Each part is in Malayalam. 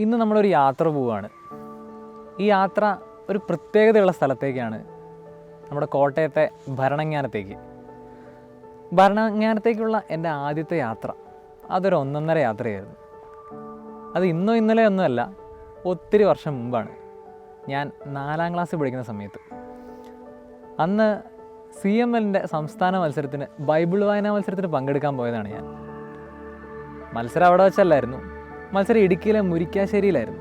ഇന്ന് നമ്മളൊരു യാത്ര പോവുകയാണ്. ഈ യാത്ര ഒരു പ്രത്യേകതയുള്ള സ്ഥലത്തേക്കാണ് നമ്മുടെ കോട്ടയത്തെ ഭരണങ്ങാനത്തേക്ക്. ഭരണങ്ങാനത്തേക്കുള്ള എന്റെ ആദ്യത്തെ യാത്ര അതൊരു ഒന്നൊന്നര യാത്രയായിരുന്നു. അത് ഇന്നോ ഇന്നലെ ഒന്നുമല്ല ഒത്തിരി വർഷം മുമ്പാണ്. ഞാൻ നാലാം ക്ലാസ് പഠിക്കുന്ന സമയത്ത്. അന്ന് സി എം എല്ലിന്റെ സംസ്ഥാന മത്സരത്തിന് ബൈബിൾ വായനാ മത്സരത്തിന് പങ്കെടുക്കാൻ പോയതാണ് ഞാൻ. മത്സരം അവിടെ വെച്ചല്ലായിരുന്നു. മത്സരം ഇടുക്കിയിലെ മുരിക്കാശ്ശേരിയിലായിരുന്നു.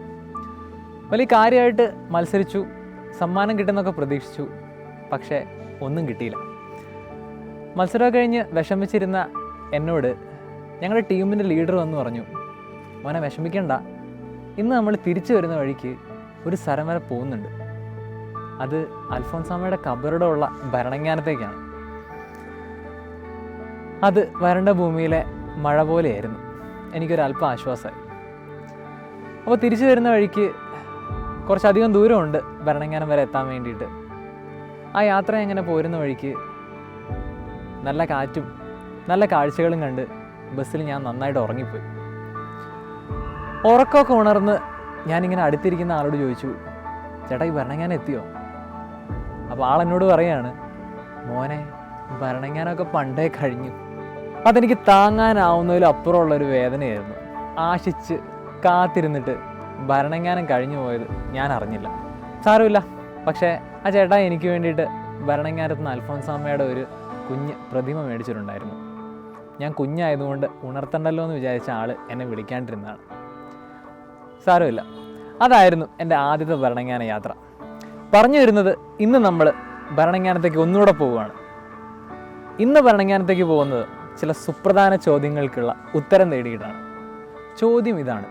വലിയ കാര്യമായിട്ട് മത്സരിച്ചു സമ്മാനം കിട്ടുന്നൊക്കെ പ്രതീക്ഷിച്ചു പക്ഷേ ഒന്നും കിട്ടിയില്ല. മത്സരം കഴിഞ്ഞ് വിഷമിച്ചിരുന്ന എന്നോട് ഞങ്ങളുടെ ടീമിന്റെ ലീഡർ വന്ന് പറഞ്ഞു മോനെ വിഷമിക്കണ്ട. ഇന്ന് നമ്മൾ തിരിച്ചു വരുന്ന വഴിക്ക് ഒരു സ്ഥലം വരെ പോകുന്നുണ്ട്. അത് അൽഫോൻസാമയുടെ കബറുടെ ഉള്ള ഭരണങ്ങാനത്തേക്കാണ്. അത് വരണ്ട ഭൂമിയിലെ മഴ പോലെയായിരുന്നു. എനിക്കൊരല്പം ആശ്വാസമായി. അപ്പോൾ തിരിച്ചു വരുന്ന വഴിക്ക് കുറച്ചധികം ദൂരമുണ്ട് ഭരണങ്ങാനം വരെ എത്താൻ വേണ്ടിയിട്ട്. ആ യാത്ര എങ്ങനെ പോരുന്ന വഴിക്ക് നല്ല കാറ്റും നല്ല കാഴ്ചകളും കണ്ട് ബസ്സിൽ ഞാൻ നന്നായിട്ട് ഉറങ്ങിപ്പോയി. ഉറക്കമൊക്കെ ഉണർന്ന് ഞാനിങ്ങനെ അടുത്തിരിക്കുന്ന ആളോട് ചോദിച്ചു ചേട്ടാ ഈ ഭരണങ്ങാനം എത്തിയോ? അപ്പോൾ ആളെന്നോട് പറയാണ് മോനെ ഭരണങ്ങാനൊക്കെ പണ്ടേ കഴിഞ്ഞു. അതെനിക്ക് താങ്ങാനാവുന്നതിലും അപ്പുറമുള്ളൊരു വേദനയായിരുന്നു. ആശിച്ച് കാത്തിരുന്നിട്ട് ഭരണങ്ങാനം കഴിഞ്ഞു പോയത് ഞാൻ അറിഞ്ഞില്ല. സാരമില്ല. പക്ഷേ ആ ചേട്ടാ എനിക്ക് വേണ്ടിയിട്ട് ഭരണങ്ങാനത്ത് നിന്ന് അൽഫോൻസാമ്മയുടെ ഒരു കുഞ്ഞ് പ്രതിമ മേടിച്ചിട്ടുണ്ടായിരുന്നു. ഞാൻ കുഞ്ഞായതുകൊണ്ട് ഉണർത്തണ്ടല്ലോ എന്ന് വിചാരിച്ച ആൾ എന്നെ വിളിക്കാണ്ടിരുന്നതാണ്. സാരമില്ല. അതായിരുന്നു എന്റെ ആദ്യത്തെ ഭരണങ്ങാന യാത്ര. പറഞ്ഞു വരുന്നത് ഇന്ന് നമ്മൾ ഭരണങ്ങാനത്തേക്ക് ഒന്നുകൂടെ പോവുകയാണ്. ഇന്ന് ഭരണങ്ങാനത്തേക്ക് പോകുന്നത് ചില സുപ്രധാന ചോദ്യങ്ങൾക്കുള്ള ഉത്തരം തേടിയിട്ടാണ് ചോദ്യം ഇതാണ്.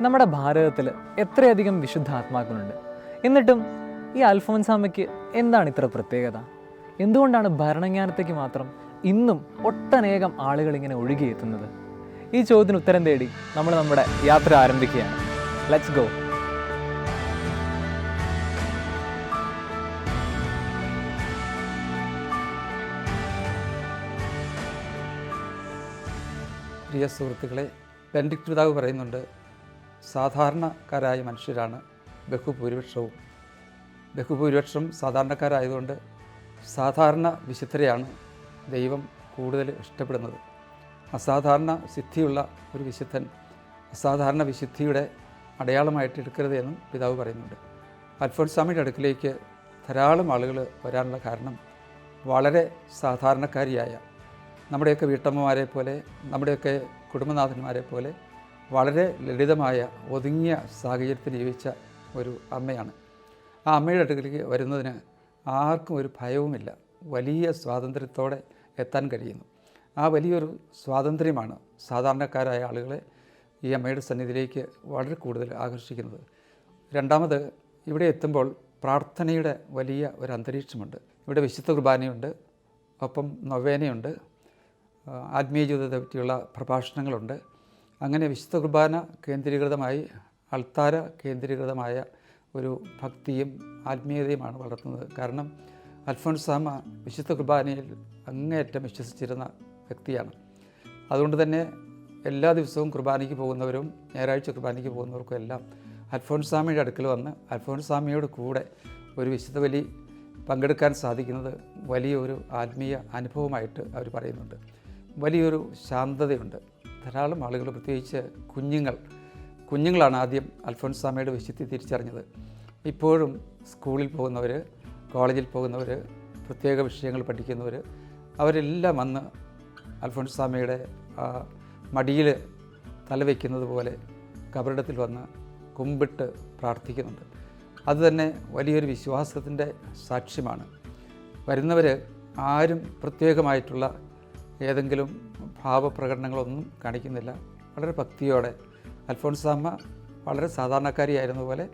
നമ്മുടെ ഭാരതത്തിൽ എത്രയധികം വിശുദ്ധാത്മാക്കളുണ്ട് എന്നിട്ടും ഈ അൽഫോൻസാമയ്ക്ക് എന്താണ് ഇത്ര പ്രത്യേകത? എന്തുകൊണ്ടാണ് ഭരണജ്ഞാനത്തേക്ക് മാത്രം ഇന്നും ഒട്ടനേകം ആളുകൾ ഇങ്ങനെ ഒഴുകിയെത്തുന്നത്? ഈ ചോദ്യത്തിന് ഉത്തരം തേടി നമ്മൾ നമ്മുടെ യാത്ര ആരംഭിക്കുകയാണ്. ലെറ്റ്സ് ഗോ പ്രിയ സുഹൃത്തുക്കളെ ബെൻഡിക്ട് പിതാവ് പറയുന്നുണ്ട് സാധാരണക്കാരായ മനുഷ്യരാണ് ബഹുഭൂരിപക്ഷവും. ബഹുഭൂരിപക്ഷം സാധാരണക്കാരായതുകൊണ്ട് സാധാരണ വിശുദ്ധരെയാണ് ദൈവം കൂടുതൽ ഇഷ്ടപ്പെടുന്നത്. അസാധാരണ സിദ്ധിയുള്ള ഒരു വിശുദ്ധൻ അസാധാരണ വിശുദ്ധിയുടെ അടയാളമായിട്ട് എടുക്കരുത് എന്നും പിതാവ് പറയുന്നുണ്ട്. അൽഫോൻസാമിയുടെ അടുക്കിലേക്ക് ധാരാളം ആളുകൾ വരാനുള്ള കാരണം വളരെ സാധാരണക്കാരിയായ നമ്മുടെയൊക്കെ വീട്ടമ്മമാരെ പോലെ നമ്മുടെയൊക്കെ കുടുംബനാഥന്മാരെ പോലെ വളരെ ലളിതമായ ഒതുങ്ങിയ സാഹചര്യത്തിൽ ജീവിച്ച ഒരു അമ്മയാണ്. ആ അമ്മയുടെ അടുക്കലേക്ക് വരുന്നതിന് ആർക്കും ഒരു ഭയവുമില്ല. വലിയ സ്വാതന്ത്ര്യത്തോടെ എത്താൻ കഴിയുന്നു. ആ വലിയൊരു സ്വാതന്ത്ര്യമാണ് സാധാരണക്കാരായ ആളുകളെ ഈ അമ്മയുടെ സന്നിധിയിലേക്ക് വളരെ കൂടുതൽ ആകർഷിക്കുന്നത്. രണ്ടാമത് ഇവിടെ എത്തുമ്പോൾ പ്രാർത്ഥനയുടെ വലിയ ഒരു അന്തരീക്ഷമുണ്ട്. ഇവിടെ വിശുദ്ധ കുർബാനയുണ്ട് ഒപ്പം നൊവേനയുണ്ട് ആത്മീയ ജീവിതത്തെ പറ്റിയുള്ള പ്രഭാഷണങ്ങളുണ്ട്. അങ്ങനെ വിശുദ്ധ കുർബാന കേന്ദ്രീകൃതമായി അൾത്താര കേന്ദ്രീകൃതമായ ഒരു ഭക്തിയും ആത്മീയതയുമാണ് വളർത്തുന്നത്. കാരണം അൽഫോൻസാമ വിശുദ്ധ കുർബാനയിൽ അങ്ങേയറ്റം വിശ്വസിച്ചിരുന്ന വ്യക്തിയാണ്. അതുകൊണ്ട് തന്നെ എല്ലാ ദിവസവും കുർബാനയ്ക്ക് പോകുന്നവരും ഞായറാഴ്ച കുർബാനയ്ക്ക് പോകുന്നവർക്കും എല്ലാം അൽഫോൻസാമയുടെ അടുക്കൽ വന്ന് അൽഫോൻസാമയോട് കൂടെ ഒരു വിശുദ്ധ ബലി പങ്കെടുക്കാൻ സാധിക്കുന്നത് വലിയൊരു ആത്മീയ അനുഭവമായിട്ട് അവർ പറയുന്നുണ്ട്. വലിയൊരു ശാന്തതയുണ്ട്. ധാരാളം ആളുകൾ പ്രത്യേകിച്ച് കുഞ്ഞുങ്ങൾ കുഞ്ഞുങ്ങളാണ് ആദ്യം അൽഫോൻസാമയുടെ വിശുദ്ധി തിരിച്ചറിഞ്ഞത്. ഇപ്പോഴും സ്കൂളിൽ പോകുന്നവർ കോളേജിൽ പോകുന്നവർ പ്രത്യേക വിഷയങ്ങൾ പഠിക്കുന്നവർ അവരെല്ലാം അന്ന് വന്ന് അൽഫോൻസാമയുടെ മടിയിൽ തലവെക്കുന്നത് പോലെ കബറിടത്തിൽ വന്ന് കുമ്പിട്ട് പ്രാർത്ഥിക്കുന്നുണ്ട്. അതുതന്നെ വലിയൊരു വിശ്വാസത്തിന്റെ സാക്ഷ്യമാണ്. വരുന്നവർ ആരും പ്രത്യേകമായിട്ടുള്ള ഏതെങ്കിലും ഭാവപ്രകടനങ്ങളൊന്നും കാണിക്കുന്നില്ല. വളരെ ഭക്തിയോടെ അൽഫോൻസാമ്മ വളരെ സാധാരണക്കാരിയായിരുന്ന പോലെ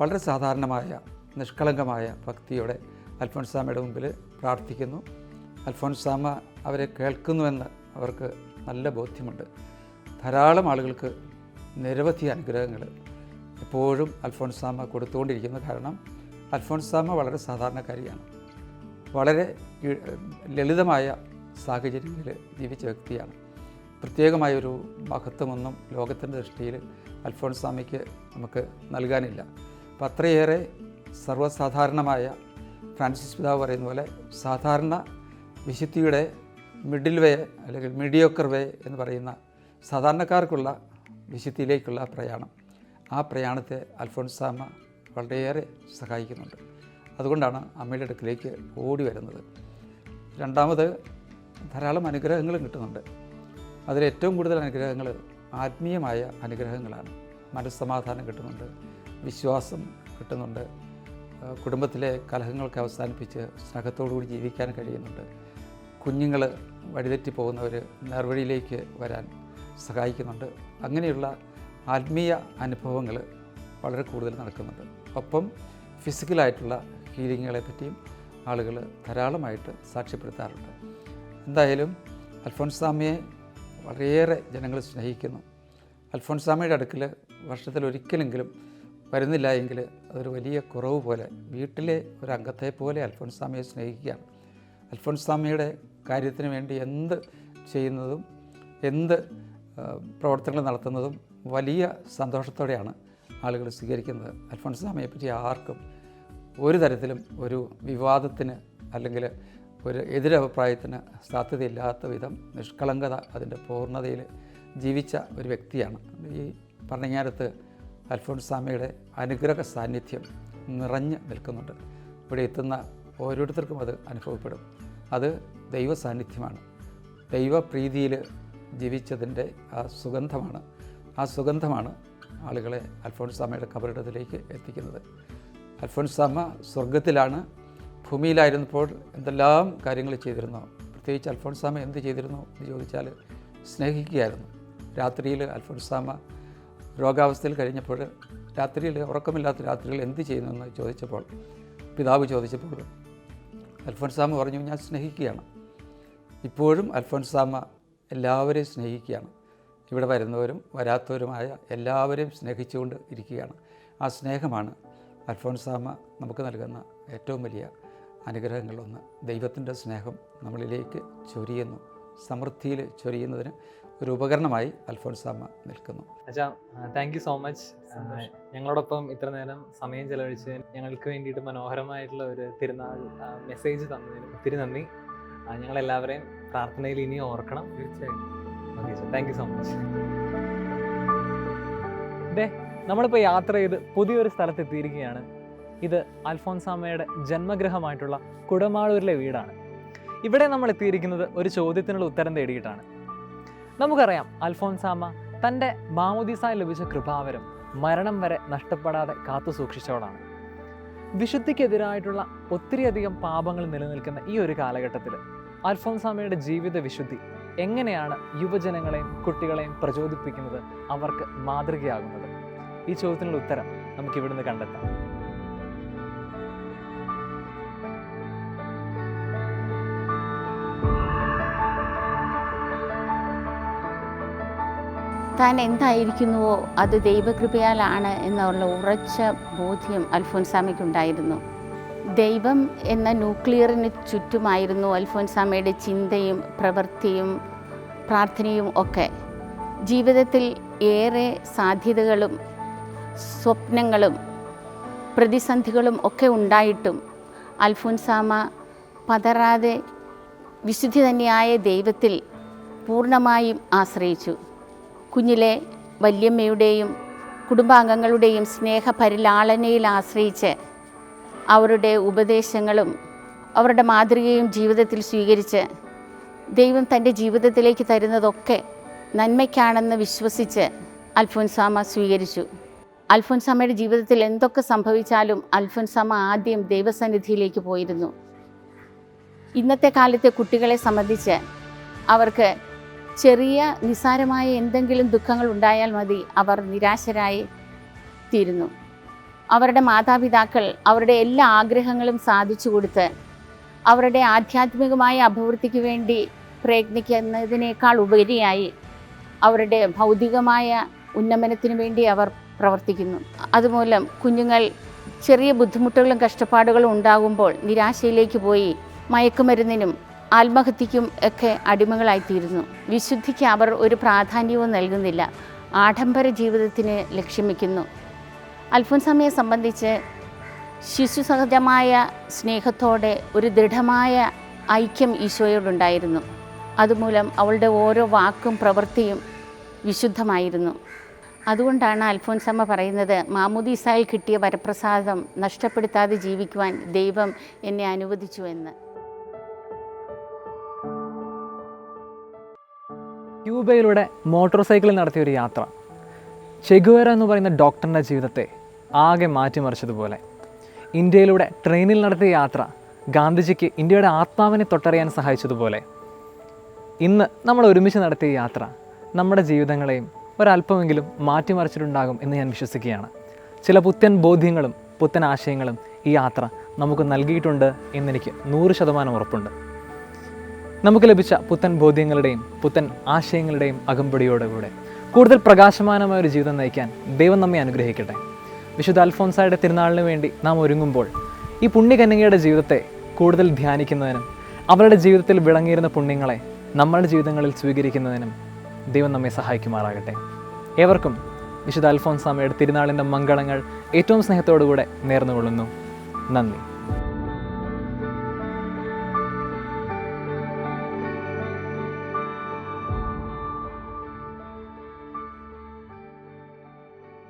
വളരെ സാധാരണമായ നിഷ്കളങ്കമായ ഭക്തിയോടെ അൽഫോൻസാമ്മയുടെ മുമ്പിൽ പ്രാർത്ഥിക്കുന്നു. അൽഫോൻസാമ്മ അവരെ കേൾക്കുന്നുവെന്ന് അവർക്ക് നല്ല ബോധ്യമുണ്ട്. ധാരാളം ആളുകൾക്ക് നിരവധി അനുഗ്രഹങ്ങൾ എപ്പോഴും അൽഫോൻസാമ്മ കൊടുത്തുകൊണ്ടിരിക്കുന്നു കാരണം അൽഫോൻസാമ്മ വളരെ സാധാരണക്കാരിയാണ്. വളരെ ലളിതമായ സാഹചര്യങ്ങളിൽ ജീവിച്ച വ്യക്തിയാണ്. പ്രത്യേകമായൊരു മഹത്വമൊന്നും ലോകത്തിന്റെ ദൃഷ്ടിയിൽ അൽഫോൺസ് സ്വാമിക്ക് നമുക്ക് നൽകാനില്ല. അപ്പം അത്രയേറെ സർവസാധാരണമായ ഫ്രാൻസിസ് പിതാവ് പറയുന്ന പോലെ സാധാരണ വിശുദ്ധിയുടെ മിഡിൽ വേ അല്ലെങ്കിൽ മീഡിയോക്കർ വേ എന്ന് പറയുന്ന സാധാരണക്കാർക്കുള്ള വിശുദ്ധിയിലേക്കുള്ള പ്രയാണം. ആ പ്രയാണത്തെ അൽഫോൺസാമ്മ വളരെയേറെ സഹായിക്കുന്നുണ്ട്. അതുകൊണ്ടാണ് അമ്മയുടെ അടുക്കിലേക്ക് ഓടി വരുന്നത്. രണ്ടാമത് ധാരാളം അനുഗ്രഹങ്ങളും കിട്ടുന്നുണ്ട്. അതിലേറ്റവും കൂടുതൽ അനുഗ്രഹങ്ങൾ ആത്മീയമായ അനുഗ്രഹങ്ങളാണ്. മനസ്സമാധാനം കിട്ടുന്നുണ്ട് വിശ്വാസം കിട്ടുന്നുണ്ട് കുടുംബത്തിലെ കലഹങ്ങളൊക്കെ അവസാനിപ്പിച്ച് സ്നേഹത്തോടുകൂടി ജീവിക്കാൻ കഴിയുന്നുണ്ട്. കുഞ്ഞുങ്ങൾ വഴിതെറ്റി പോകുന്നവർ നേർവഴിയിലേക്ക് വരാൻ സഹായിക്കുന്നുണ്ട്. അങ്ങനെയുള്ള ആത്മീയ അനുഭവങ്ങൾ വളരെ കൂടുതൽ നടക്കുന്നുണ്ട്. ഒപ്പം ഫിസിക്കലായിട്ടുള്ള ഹീലിങ്ങുകളെ പറ്റിയും ആളുകൾ ധാരാളമായിട്ട് സാക്ഷ്യപ്പെടുത്താറുണ്ട്. എന്തായാലും അൽഫോൻസാമയെ വളരെയേറെ ജനങ്ങൾ സ്നേഹിക്കുന്നു. അൽഫോൻസാമയുടെ അടുക്കൽ വർഷത്തിൽ ഒരിക്കലെങ്കിലും വരുന്നില്ല എങ്കിൽ അതൊരു വലിയ കുറവ് പോലെ വീട്ടിലെ ഒരു അംഗത്തെ പോലെ അൽഫോൻസാമയെ സ്നേഹിക്കുകയാണ് സ്വാമിയുടെ കാര്യത്തിന് വേണ്ടി എന്ത് ചെയ്യുന്നതും എന്ത് പ്രവർത്തനങ്ങൾ നടത്തുന്നതും വലിയ സന്തോഷത്തോടെയാണ് ആളുകൾ സ്വീകരിക്കുന്നത്. അൽഫോൺസ് സ്വാമിയെപ്പറ്റി ആർക്കും ഒരു തരത്തിലും ഒരു വിവാദത്തിന് അല്ലെങ്കിൽ ഒരു എതിരഭിപ്രായത്തിന് സാധ്യതയില്ലാത്ത വിധം നിഷ്കളങ്കത അതിന്റെ പൂർണതയിൽ ജീവിച്ച ഒരു വ്യക്തിയാണ്. ഈ പറഞ്ഞാരത്ത് അൽഫോൺസ് സ്വാമിയുടെ അനുഗ്രഹ സാന്നിധ്യം നിറഞ്ഞു നിൽക്കുന്നുണ്ട്. ഇവിടെ എത്തുന്ന ഓരോരുത്തർക്കും അത് അനുഭവപ്പെടും. അത് ദൈവ സാന്നിധ്യമാണ് ദൈവപ്രീതിയിൽ ജീവിച്ചതിന്റെ ആ സുഗന്ധമാണ്. ആ സുഗന്ധമാണ് ആളുകളെ അൽഫോൺസ് സ്വാമിയുടെ കബറിടത്തിലേക്ക് എത്തിക്കുന്നത്. അൽഫോൺസ് സ്വാമ സ്വർഗത്തിലാണ് ഭൂമിയിലായിരുന്നപ്പോൾ എന്തെല്ലാം കാര്യങ്ങൾ ചെയ്തിരുന്നു? പ്രത്യേകിച്ച് അൽഫോൺസാമ എന്ത് ചെയ്തിരുന്നു എന്ന് ചോദിച്ചാൽ സ്നേഹിക്കുകയായിരുന്നു. രാത്രിയിൽ അൽഫോൺസാമ രോഗാവസ്ഥയിൽ കഴിഞ്ഞപ്പോൾ രാത്രിയിൽ ഉറക്കമില്ലാത്ത രാത്രിയിൽ എന്ത് ചെയ്യുന്നു എന്ന് ചോദിച്ചപ്പോൾ പിതാവ് ചോദിച്ചപ്പോൾ അൽഫോൻസാമ പറഞ്ഞു ഞാൻ സ്നേഹിക്കുകയാണ്. ഇപ്പോഴും അൽഫോൻസാമ എല്ലാവരെയും സ്നേഹിക്കുകയാണ്. ഇവിടെ വരുന്നവരും വരാത്തവരുമായ എല്ലാവരെയും സ്നേഹിച്ചുകൊണ്ട് ഇരിക്കുകയാണ്. ആ സ്നേഹമാണ് അൽഫോൻസാമ നമുക്ക് നൽകുന്ന ഏറ്റവും വലിയ അനുഗ്രഹങ്ങളിലൊന്ന് ദൈവത്തിന്റെ സ്നേഹം നമ്മളിലേക്ക് ചൊരിയുന്നു. സമൃദ്ധിയിൽ ചൊരിയുന്നതിന് ഒരു ഉപകരണമായി അൽഫോൻസാമ്മ നിൽക്കുന്നു. അച്ഛാ താങ്ക് യു സോ മച്ച് ഞങ്ങളോടൊപ്പം ഇത്ര നേരം സമയം ചെലവഴിച്ച് ഞങ്ങൾക്ക് വേണ്ടിയിട്ട് മനോഹരമായിട്ടുള്ള ഒരു തിരുനാൾ മെസ്സേജ് തന്നതിന് ഒത്തിരി നന്ദി. ഞങ്ങളെല്ലാവരെയും പ്രാർത്ഥനയിൽ ഇനി ഓർക്കണം. തീർച്ചയായും okay sir thank you so much ദേ നമ്മളിപ്പോൾ യാത്ര ചെയ്ത് പുതിയൊരു സ്ഥലത്ത് എത്തിയിരിക്കുകയാണ് ഇത് അൽഫോൻസാമ്മയുടെ ജന്മഗൃഹമായിട്ടുള്ള കുടമാളൂരിലെ വീടാണ്. ഇവിടെ നമ്മൾ എത്തിയിരിക്കുന്നത് ഒരു ചോദ്യത്തിനുള്ള ഉത്തരം തേടിയിട്ടാണ്. നമുക്കറിയാം അൽഫോൻസാമ്മ തന്റെ മാമുദീസായി ലഭിച്ച കൃപാവരം മരണം വരെ നഷ്ടപ്പെടാതെ കാത്തു സൂക്ഷിച്ചവളാണ്. വിശുദ്ധിക്കെതിരായിട്ടുള്ള ഒത്തിരിയധികം പാപങ്ങൾ നിലനിൽക്കുന്ന ഈ ഒരു കാലഘട്ടത്തിൽ അൽഫോൻസാമയുടെ ജീവിത വിശുദ്ധി എങ്ങനെയാണ് യുവജനങ്ങളെയും കുട്ടികളെയും പ്രചോദിപ്പിക്കുന്നത് അവർക്ക് മാതൃകയാകുന്നത്? ഈ ചോദ്യത്തിനുള്ള ഉത്തരം നമുക്ക് ഇവിടുന്ന് കണ്ടെത്താം. താൻ എന്തായിരിക്കുന്നുവോ അത് ദൈവകൃപയാലാണ് എന്നുള്ള ഉറച്ച ബോധ്യം അൽഫോൻസാമയ്ക്കുണ്ടായിരുന്നു ദൈവം എന്ന ന്യൂക്ലിയറിന് ചുറ്റുമായിരുന്നു അൽഫോൻസാമയുടെ ചിന്തയും പ്രവൃത്തിയും പ്രാർത്ഥനയും ഒക്കെ. ജീവിതത്തിൽ ഏറെ സാധ്യതകളും സ്വപ്നങ്ങളും പ്രതിസന്ധികളും ഒക്കെ ഉണ്ടായിട്ടും അൽഫോൻസാമ പതറാതെ വിശുദ്ധി തന്നെയായ ദൈവത്തിൽ പൂർണമായും ആശ്രയിച്ചു. കുഞ്ഞിലെ വല്യമ്മയുടെയും കുടുംബാംഗങ്ങളുടെയും സ്നേഹപരിലാളനയിൽ ആശ്രയിച്ച് അവരുടെ ഉപദേശങ്ങളും അവരുടെ മാതൃകയും ജീവിതത്തിൽ സ്വീകരിച്ച് ദൈവം തന്റെ ജീവിതത്തിലേക്ക് തരുന്നതൊക്കെ നന്മയ്ക്കാണെന്ന് വിശ്വസിച്ച് അൽഫോൻസാമ സ്വീകരിച്ചു. അൽഫോൻസാമയുടെ ജീവിതത്തിൽ എന്തൊക്കെ സംഭവിച്ചാലും അൽഫോൻസാമ ആദ്യം ദൈവസന്നിധിയിലേക്ക് പോയിരുന്നു. ഇന്നത്തെ കാലത്തെ കുട്ടികളെ സംബന്ധിച്ച് അവർക്ക് ചെറിയ നിസ്സാരമായ എന്തെങ്കിലും ദുഃഖങ്ങൾ ഉണ്ടായാൽ മതി. അവർ നിരാശരായി തീരുന്നു. അവരുടെ മാതാപിതാക്കൾ അവരുടെ എല്ലാ ആഗ്രഹങ്ങളും സാധിച്ചു കൊടുത്ത് അവരുടെ ആധ്യാത്മികമായ അഭിവൃദ്ധിക്ക് വേണ്ടി പ്രയത്നിക്കുന്നതിനേക്കാൾ ഉപരിയായി അവരുടെ ഭൗതികമായ ഉന്നമനത്തിന് വേണ്ടി അവർ പ്രവർത്തിക്കുന്നു. അതുമൂലം കുഞ്ഞുങ്ങൾ ചെറിയ ബുദ്ധിമുട്ടുകളും കഷ്ടപ്പാടുകളും ഉണ്ടാകുമ്പോൾ നിരാശയിലേക്ക് പോയി. മയക്കുമരുന്നിനും ആത്മഹത്യക്കും ഒക്കെ അടിമകളായിത്തീരുന്നു. വിശുദ്ധിക്ക് അവർ ഒരു പ്രാധാന്യവും നൽകുന്നില്ല. ആഡംബര ജീവിതത്തിന് ലക്ഷ്യം വയ്ക്കുന്നു അൽഫോൻസാമയെ സംബന്ധിച്ച് ശിശുസഹജമായ സ്നേഹത്തോടെ ഒരു ദൃഢമായ ഐക്യം ഈശോയോടുണ്ടായിരുന്നു. അതുമൂലം അവളുടെ ഓരോ വാക്കും പ്രവൃത്തിയും വിശുദ്ധമായിരുന്നു. അതുകൊണ്ടാണ് അൽഫോൻസമ്മ പറയുന്നത് മാമുദീസായിൽ കിട്ടിയ വരപ്രസാദം നഷ്ടപ്പെടുത്താതെ ജീവിക്കുവാൻ ദൈവം എന്നെ അനുവദിച്ചു എന്ന് ക്യൂബയിലൂടെ മോട്ടോർ സൈക്കിളിൽ നടത്തിയ ഒരു യാത്ര. ചെഗുവേര എന്ന് പറയുന്ന ഡോക്ടറിന്റെ ജീവിതത്തെ ആകെ മാറ്റിമറിച്ചതുപോലെ. ഇന്ത്യയിലൂടെ ട്രെയിനിൽ നടത്തിയ യാത്ര ഗാന്ധിജിക്ക് ഇന്ത്യയുടെ ആത്മാവിനെ തൊട്ടറിയാൻ സഹായിച്ചതുപോലെ. ഇന്ന് നമ്മൾ ഒരുമിച്ച് നടത്തിയ യാത്ര നമ്മുടെ ജീവിതങ്ങളെയും ഒരല്പമെങ്കിലും മാറ്റിമറിച്ചിട്ടുണ്ടാകും എന്ന് ഞാൻ വിശ്വസിക്കുകയാണ്. ചില പുത്തൻ ബോധ്യങ്ങളും പുത്തൻ ആശയങ്ങളും ഈ യാത്ര നമുക്ക് നൽകിയിട്ടുണ്ട് എന്നെനിക്ക് നൂറ് ശതമാനം ഉറപ്പുണ്ട്. നമുക്ക് ലഭിച്ച പുത്തൻ ബോധ്യങ്ങളുടെയും പുത്തൻ ആശയങ്ങളുടെയും അകമ്പടിയോടുകൂടെ കൂടുതൽ പ്രകാശമാനമായ ഒരു ജീവിതം നയിക്കാൻ ദൈവം നമ്മെ അനുഗ്രഹിക്കട്ടെ. വിശുദ്ധ അൽഫോൻസായുടെ തിരുനാളിന് വേണ്ടി നാം ഒരുങ്ങുമ്പോൾ ഈ പുണ്യകന്യകയുടെ ജീവിതത്തെ കൂടുതൽ ധ്യാനിക്കുന്നതിനും അവരുടെ ജീവിതത്തിൽ വിളങ്ങിയിരുന്ന പുണ്യങ്ങളെ നമ്മുടെ ജീവിതങ്ങളിൽ സ്വീകരിക്കുന്നതിനും ദൈവം നമ്മെ സഹായിക്കുമാറാകട്ടെ. ഏവർക്കും വിശുദ്ധ അൽഫോൻസാമയുടെ തിരുനാളിന്റെ മംഗളങ്ങൾ ഏറ്റവും സ്നേഹത്തോടുകൂടെ നേർന്നുകൊള്ളുന്നു. നന്ദി.